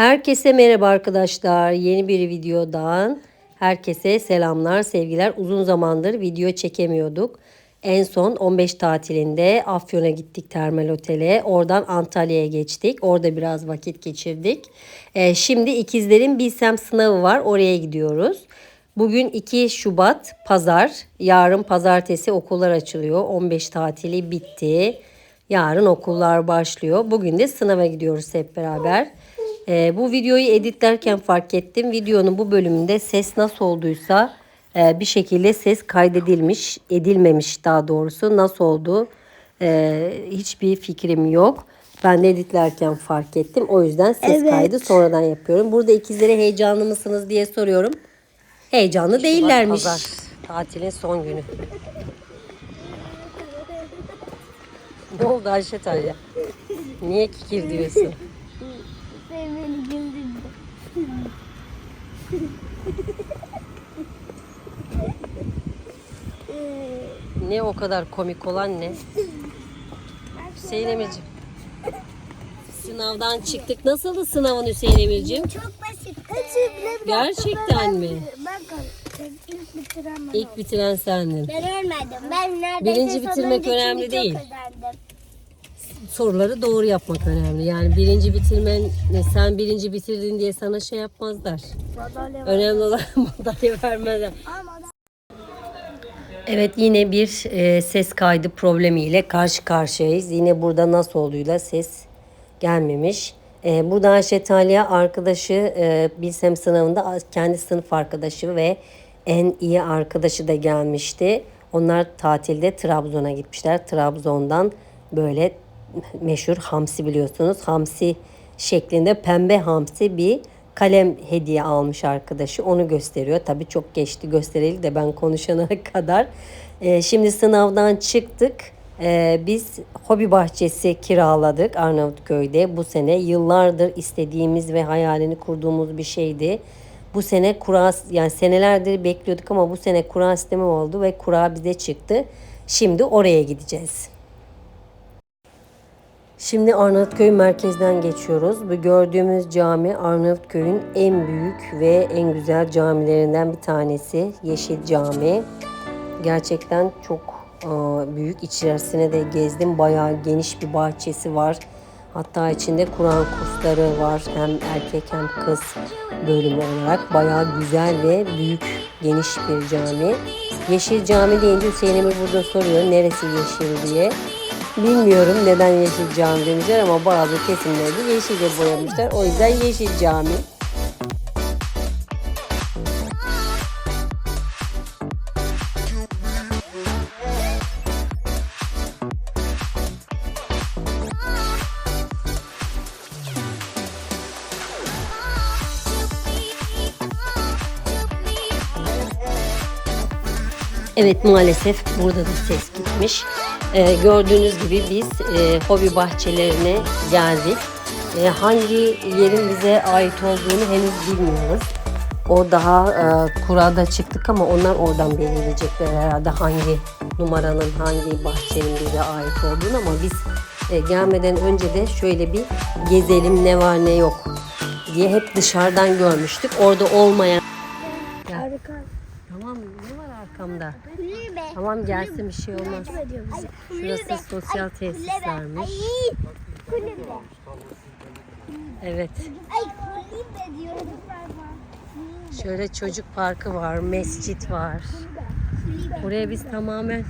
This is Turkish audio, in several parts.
Herkese merhaba arkadaşlar. Yeni bir videodan herkese selamlar, sevgiler. Uzun zamandır video çekemiyorduk. En son 15 tatilinde Afyon'a gittik termal otele. Oradan Antalya'ya geçtik. Orada biraz vakit geçirdik. Ee, şimdi ikizlerin Bilsem sınavı var. Oraya gidiyoruz. Bugün 2 Şubat pazar. Yarın pazartesi okullar açılıyor. 15 tatili bitti. Yarın okullar başlıyor. Bugün de sınava gidiyoruz hep beraber. Ee, bu videoyu editlerken fark ettim. Videonun bu bölümünde ses nasıl olduysa e, bir şekilde ses kaydedilmiş, edilmemiş daha doğrusu. Nasıl oldu e, hiçbir fikrim yok. Ben de editlerken fark ettim. O yüzden ses Evet. kaydı sonradan yapıyorum. Burada ikizlere heyecanlı mısınız diye soruyorum. Heyecanlı değillermiş. Pazar, tatilin son günü. Ne oldu Ayşe Talya? Niye kikir diyorsun? Sen beni güldürdün. Ne o kadar komik olan ne? Hüseyin Emir'ciğim. Sınavdan çıktık. Nasıldı sınavın Hüseyin Emir'ciğim? Çok basit. Kaçı Gerçekten mi? İlk bitiren ben İlk bitiren sendin. Ben ölmedim. Ben neredeyse Birinci bitirmek önemli değil. özendim. Soruları doğru yapmak önemli. Yani birinci bitirmen, sen birinci bitirdin diye sana şey yapmazlar. Madalya. Önemli olan madalya vermezler. Evet yine bir e, ses kaydı problemiyle karşı karşıyayız. Yine burada nasıl olduğuyla ses gelmemiş. E, burada Ayşe Talya arkadaşı e, Bilsem sınavında kendi sınıf arkadaşı ve en iyi arkadaşı da gelmişti. Onlar tatilde Trabzon'a gitmişler. Trabzon'dan böyle meşhur hamsi biliyorsunuz. Hamsi şeklinde pembe hamsi bir kalem hediye almış arkadaşı. Onu gösteriyor. Tabii çok geçti göstereli de ben konuşana kadar. Ee, şimdi sınavdan çıktık. Ee, biz hobi bahçesi kiraladık Arnavutköy'de. Bu sene yıllardır istediğimiz ve hayalini kurduğumuz bir şeydi. Bu sene kura yani senelerdir bekliyorduk ama bu sene kura sistemi oldu ve kura bize çıktı. Şimdi oraya gideceğiz. Şimdi Arnavutköy merkezden geçiyoruz. Bu gördüğümüz cami Arnavutköy'ün en büyük ve en güzel camilerinden bir tanesi. Yeşil Cami. Gerçekten çok büyük. İçerisine de gezdim. Bayağı geniş bir bahçesi var. Hatta içinde Kur'an kursları var. Hem erkek hem kız bölümü olarak. Bayağı güzel ve büyük, geniş bir cami. Yeşil Cami deyince Hüseyin Emir burada soruyor neresi yeşil diye. Bilmiyorum neden Yeşil Cami demişler ama bazı kesimlerde yeşile boyamışlar. O yüzden Yeşil Cami. Evet maalesef burada da ses gitmiş. Ee, gördüğünüz gibi biz e, hobi bahçelerine geldik. E, hangi yerin bize ait olduğunu henüz bilmiyoruz. O daha e, kurada çıktık ama onlar oradan belirleyecekler herhalde hangi numaranın hangi bahçenin bize ait olduğunu ama biz e, gelmeden önce de şöyle bir gezelim ne var ne yok diye hep dışarıdan görmüştük. Orada olmayan Harika. Tamam ne var arkamda? Kulübe. Tamam gelsin bir şey olmaz. Şurası sosyal tesislermiş. Kulübe. Evet. Şöyle çocuk parkı var, mescit var. Buraya biz tamamen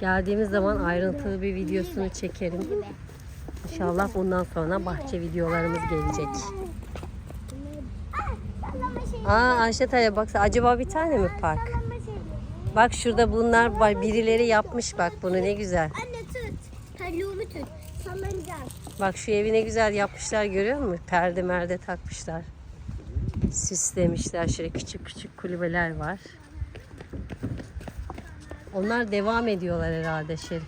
geldiğimiz zaman ayrıntılı bir videosunu çekerim. İnşallah bundan sonra bahçe videolarımız gelecek. Şey. Aa Ayşe Taya bak acaba bir tane mi park? Bak şurada bunlar var. Birileri yapmış bak bunu ne güzel. Anne tut. Terliğimi tut. Sallanacağız. Bak şu evi ne güzel yapmışlar görüyor musun? Perde merde takmışlar. Süslemişler. Şöyle küçük küçük kulübeler var. Onlar devam ediyorlar herhalde Şerif.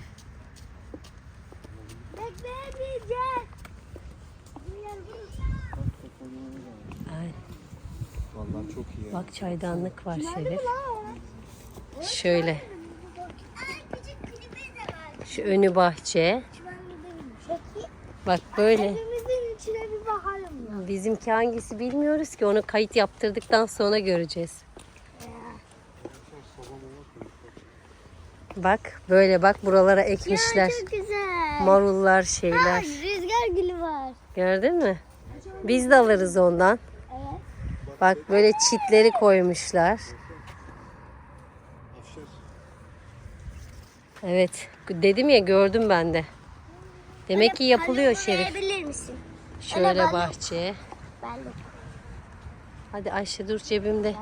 Vallahi çok iyi. bak çaydanlık var Şerif. Şöyle. Şu önü bahçe. Bak böyle. Bizimki hangisi bilmiyoruz ki. Onu kayıt yaptırdıktan sonra göreceğiz. Bak böyle bak buralara ekmişler. Ya çok güzel. Marullar şeyler. rüzgar gülü var. Gördün mü? Biz de alırız ondan. Evet. Bak böyle çitleri koymuşlar. Evet. Dedim ya gördüm ben de. Demek ki yapılıyor Şerif. verebilir misin? Şöyle bahçe. Hadi Ayşe dur cebimde.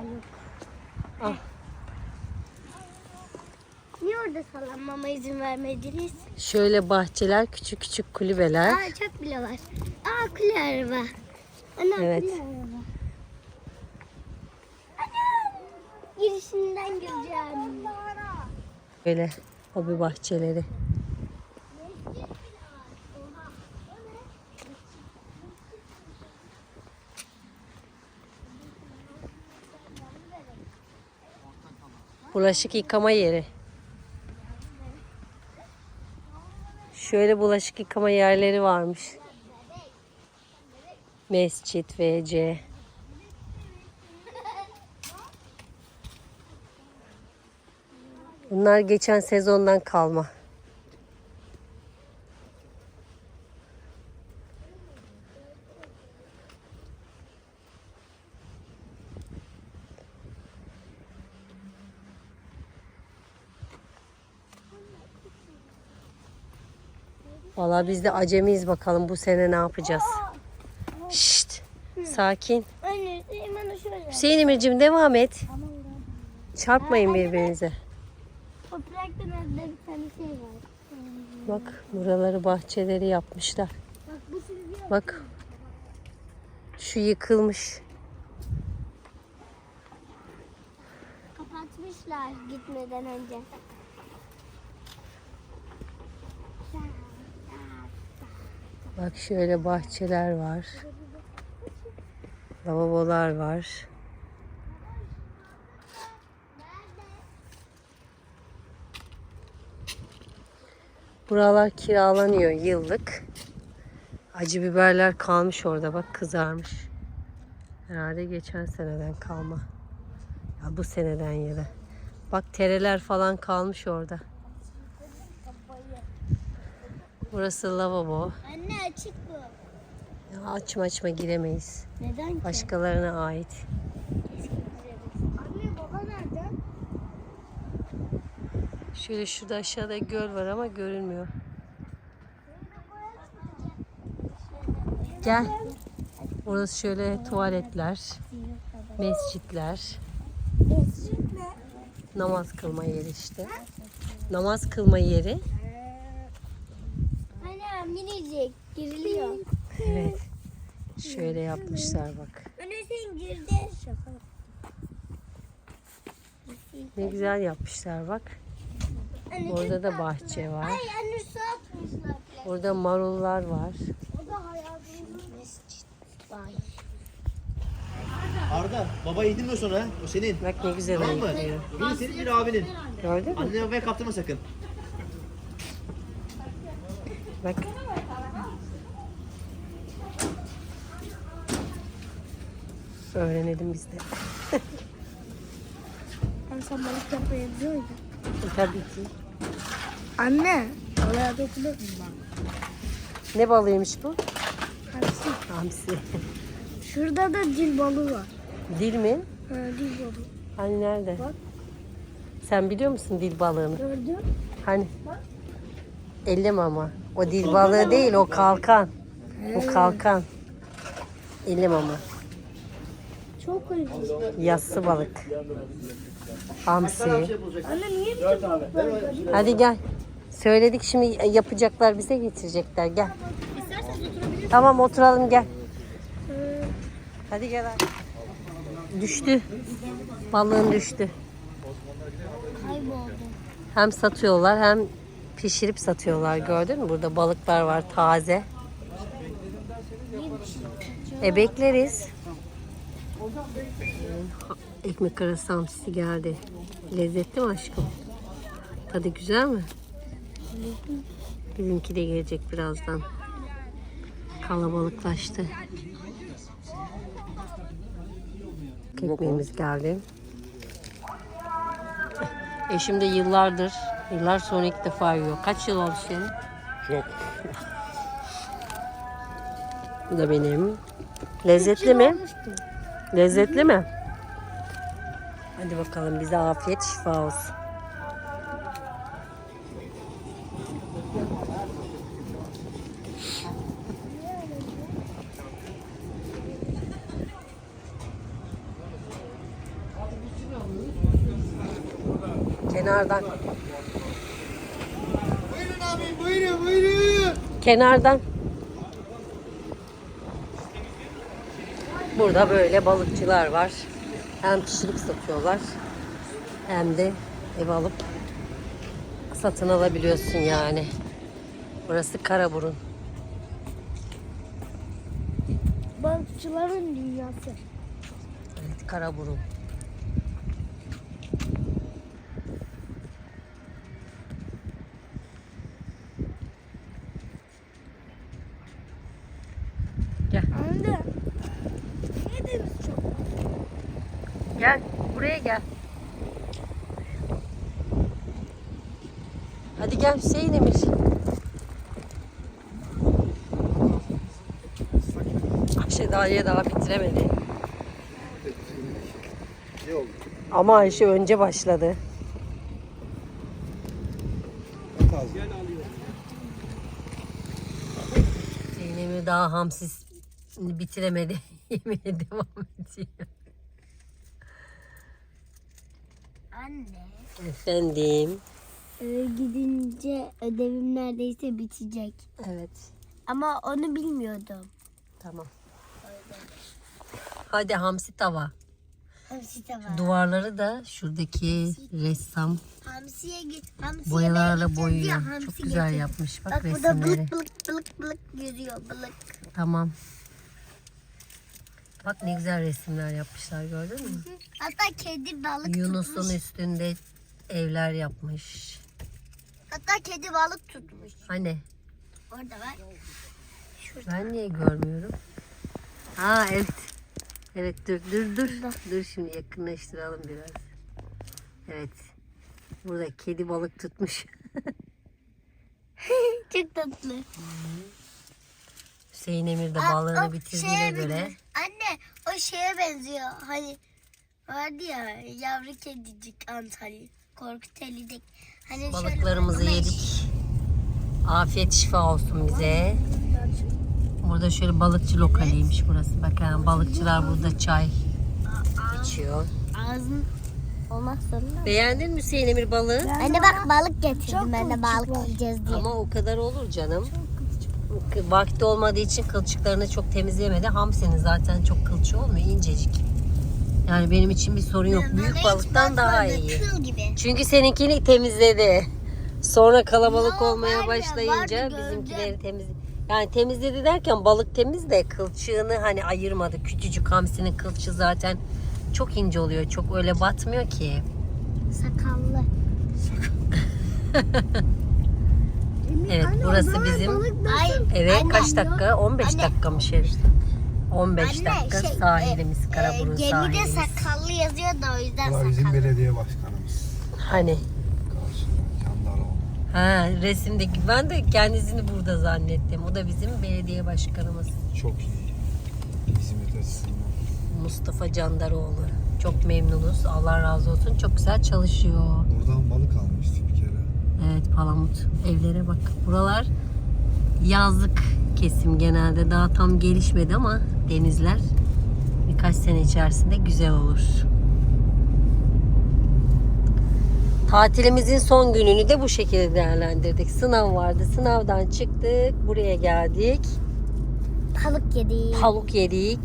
Niye orada sallanmama izin vermediniz? Şöyle bahçeler, küçük küçük kulübeler. Aa çok bile var. Aa kule araba. Ana Evet. kule araba. Ana. Girişinden gireceğim. Böyle hobi bahçeleri. Bulaşık yıkama yeri. Şöyle bulaşık yıkama yerleri varmış. Mescit VC. Bunlar geçen sezondan kalma. Valla biz de acemiyiz bakalım bu sene ne yapacağız. Şşt, sakin. Hüseyin Emir'cim devam et. Çarpmayın birbirinize. Topraktan evde bir tane şey var. Bak buraları bahçeleri yapmışlar. Bak şu yıkılmış. kapatmışlar gitmeden önce. Bak şöyle bahçeler var. Lavabolar var. Buralar kiralanıyor yıllık. Acı biberler kalmış orada bak kızarmış. Herhalde geçen seneden kalma. Ya bu seneden ya da. Bak tereler falan kalmış orada. Burası lavabo. Anne açık bu. Ya açma açma giremeyiz. Neden ki? Başkalarına ait. Anne baba nerede? Şöyle şurada aşağıda göl var ama görünmüyor. Gel. Burası şöyle tuvaletler, mescitler, namaz kılma yeri işte. Namaz kılma yeri. Anne minicik giriliyor. Evet. Şöyle yapmışlar bak. Anne sen girdin. Şaka. Ne güzel yapmışlar bak. Anne, Orada da bahçe var. Anne. Burada marullar var. Arda baba yedirme sonra ha. O senin. Bak ne güzel Tamam mı? ayıklıyor. Biri senin biri abinin. Gördün mü? Annene babaya kaptırma sakın. Bak. Öğrenelim biz de. Ben sen balık yapmayı biliyor muydun? Tabii ki. Anne. Oraya dokunuyor musun Ne balıymış bu? Hamsi. Hamsi. Şurada da dil balığı var. Dil mi? Ha, dil balığı. Hani nerede? Sen biliyor musun dil balığını? Gördün? Hani? Elleme ama. O dil balığı değil o kalkan. O kalkan. Elleme ama. Çok ilginç. Yassı balık. Hamsi. Anne niye garip? Hadi gel. Söyledik şimdi yapacaklar bize getirecekler. Gel. Tamam oturalım gel. Hadi gel. hadi. Düştü. Balığın düştü. Kayboldu. Hem satıyorlar hem pişirip satıyorlar. Gördün mü? Burada balıklar var taze. E bekleriz. Ekmek arası hamsisi geldi. Lezzetli mi aşkım? Tadı güzel mi? Bizimki de gelecek birazdan. Kalabalıklaştı. ekmeğimiz geldi. Eşim de yıllardır, yıllar sonra ilk defa yiyor. Kaç yıl oldu senin? Çok. Bu da benim. Lezzetli mi? Lezzetli mi? Hadi bakalım bize afiyet şifa olsun. Kenardan. Buyurun abi buyurun buyurun. Kenardan. Burada böyle balıkçılar var. Hem kişilik satıyorlar hem de ev alıp satın alabiliyorsun yani. Burası Karaburun. Balıkçıların dünyası. Evet Karaburun. Gel. Anne. Niye deniz çok? Gel. Buraya gel. Hadi gel Hüseyin Emir. Ayşe Daliye daha bitiremedi. İyi oldu. Ama Ayşe önce başladı. Hüseyin Emir daha hamsiz bitiremedi. Yemeğe devam ediyor. Anne. Efendim. Gidince ödevim neredeyse bitecek. Evet. Ama onu bilmiyordum. Tamam. Hadi hamsi tava. Hamsi var. Duvarları da şuradaki ressam Hamsiye git. Hamsiye boyalarla boyuyor. Çok güzel yapmış. Bak, Bak burada resimleri. bılık bılık bılık bılık yüzüyor bılık. Tamam. Bak ne güzel resimler yapmışlar gördün mü? Hatta kedi balık Yunus'un tutmuş. üstünde evler yapmış. Hatta kedi balık tutmuş. Hani Orada var. Şurada. ben niye görmüyorum? Ha evet. Evet dur dur dur. Dur şimdi yakınlaştıralım biraz. Evet. Burada kedi balık tutmuş. Çok tatlı. Hüseyin Emir de Aa, balığını o bitirdiğine şeye göre. benziyor. Anne o şeye benziyor. Hani vardı ya yavru kedicik Antalya. Korkuteli'deki. Hani şöyle Balıklarımızı yedik. Afiyet şifa olsun bize. Burada şöyle balıkçı lokaliymiş burası. Bakın balıkçılar burada çay içiyor. Ağzın olmaz sonra. Beğendin mi Hüseyin Emir balığı? Anne bak balık getirdim ben de balık yiyeceğiz diye. Ama o kadar olur canım. Vakti olmadığı için kılçıklarını çok temizleyemedi. Hamsinin zaten çok kılçığı olmuyor. incecik. Yani benim için bir sorun yok. Bana Büyük balıktan daha iyi. Kıl gibi. Çünkü seninkini temizledi. Sonra kalabalık Ya, olmaya var ya, başlayınca vardı, bizimkileri temizledi. Yani temizledi derken balık temiz de kılçığını hani ayırmadı. Küçücük hamsinin kılçığı zaten çok ince oluyor. Çok öyle batmıyor ki. Sakallı. Evet burası bizim Ay, eve anne, kaç dakika? 15 Anne. dakika mı Şerif? 15 Anne, dakika şey, sahilimiz, e, Karaburun e, Gemide sahilimiz. sakallı yazıyor da o yüzden Bu da bizim sakallı. belediye başkanımız. Hani Karşıda Candaroğlu. ha resimdeki ben de kendisini burada zannettim. O da bizim belediye başkanımız Çok iyi. Hizmet açısından. Mustafa Candaroğlu. Çok memnunuz. Allah razı olsun. Çok güzel çalışıyor. Buradan balık almıştık bir kere. Evet Palamut evlere bak. Buralar yazlık kesim genelde daha tam gelişmedi ama denizler birkaç sene içerisinde güzel olur. Tatilimizin son gününü de bu şekilde değerlendirdik. Sınav vardı. Sınavdan çıktık. Buraya geldik. Balık yedik. Balık yedik.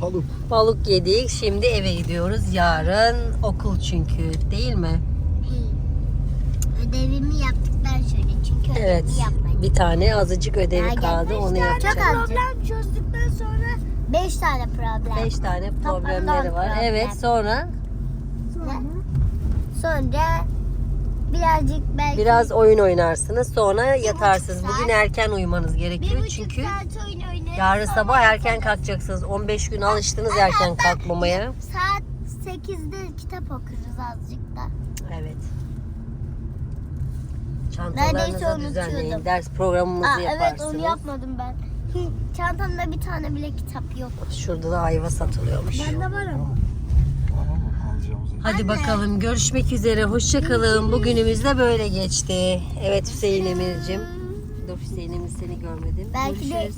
Paluk. Balık yedik. Şimdi eve gidiyoruz. Yarın okul çünkü değil mi? Ödevimi yaptıktan sonra çünkü Evet. ödevimi yapmadım. Bir tane azıcık ödevi Daha kaldı. Onu daha yapacağım. Çok problem çözdükten sonra 5 tane problem. 5 tane problemleri var. problem. Evet sonra Ne? Sonra birazcık belki Biraz oyun oynarsınız sonra yatarsınız. saat. Bugün erken uyumanız bir gerekiyor buçuk çünkü saat oyun oynarız. yarın sonra sabah erken kalkacaksınız. 15 gün alıştınız erken kalkmamaya. Saat 8'de kitap okuruz azıcık da. Evet. Neredeyse Çantalarınızı düzenleyin. unutuyordum. Ders programımızı Aa, evet yaparsınız. onu yapmadım ben. Hı, Çantamda bir tane bile kitap yok. Şurada da ayva satılıyormuş. Bende var ama. Alacağımız Hadi bakalım görüşmek üzere. Hoşçakalın. Bugünümüz de böyle geçti. Evet Hüseyin Emir'cim. Dur Hüseyin Emir seni görmedim. Belki de Görüşürüz.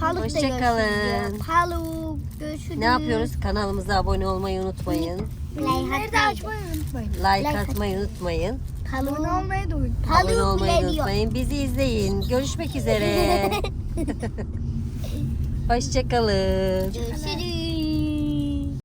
Paluk da görüşürüz. Paluk görüşürüz. Ne yapıyoruz? Kanalımıza abone olmayı unutmayın. Like atmayı unutmayın. Like atmayı unutmayın. Paluk olmayı da unutmayın. Abone olmayı unutmayın. Bizi izleyin. Görüşmek üzere. Hoşçakalın. Görüşürüz.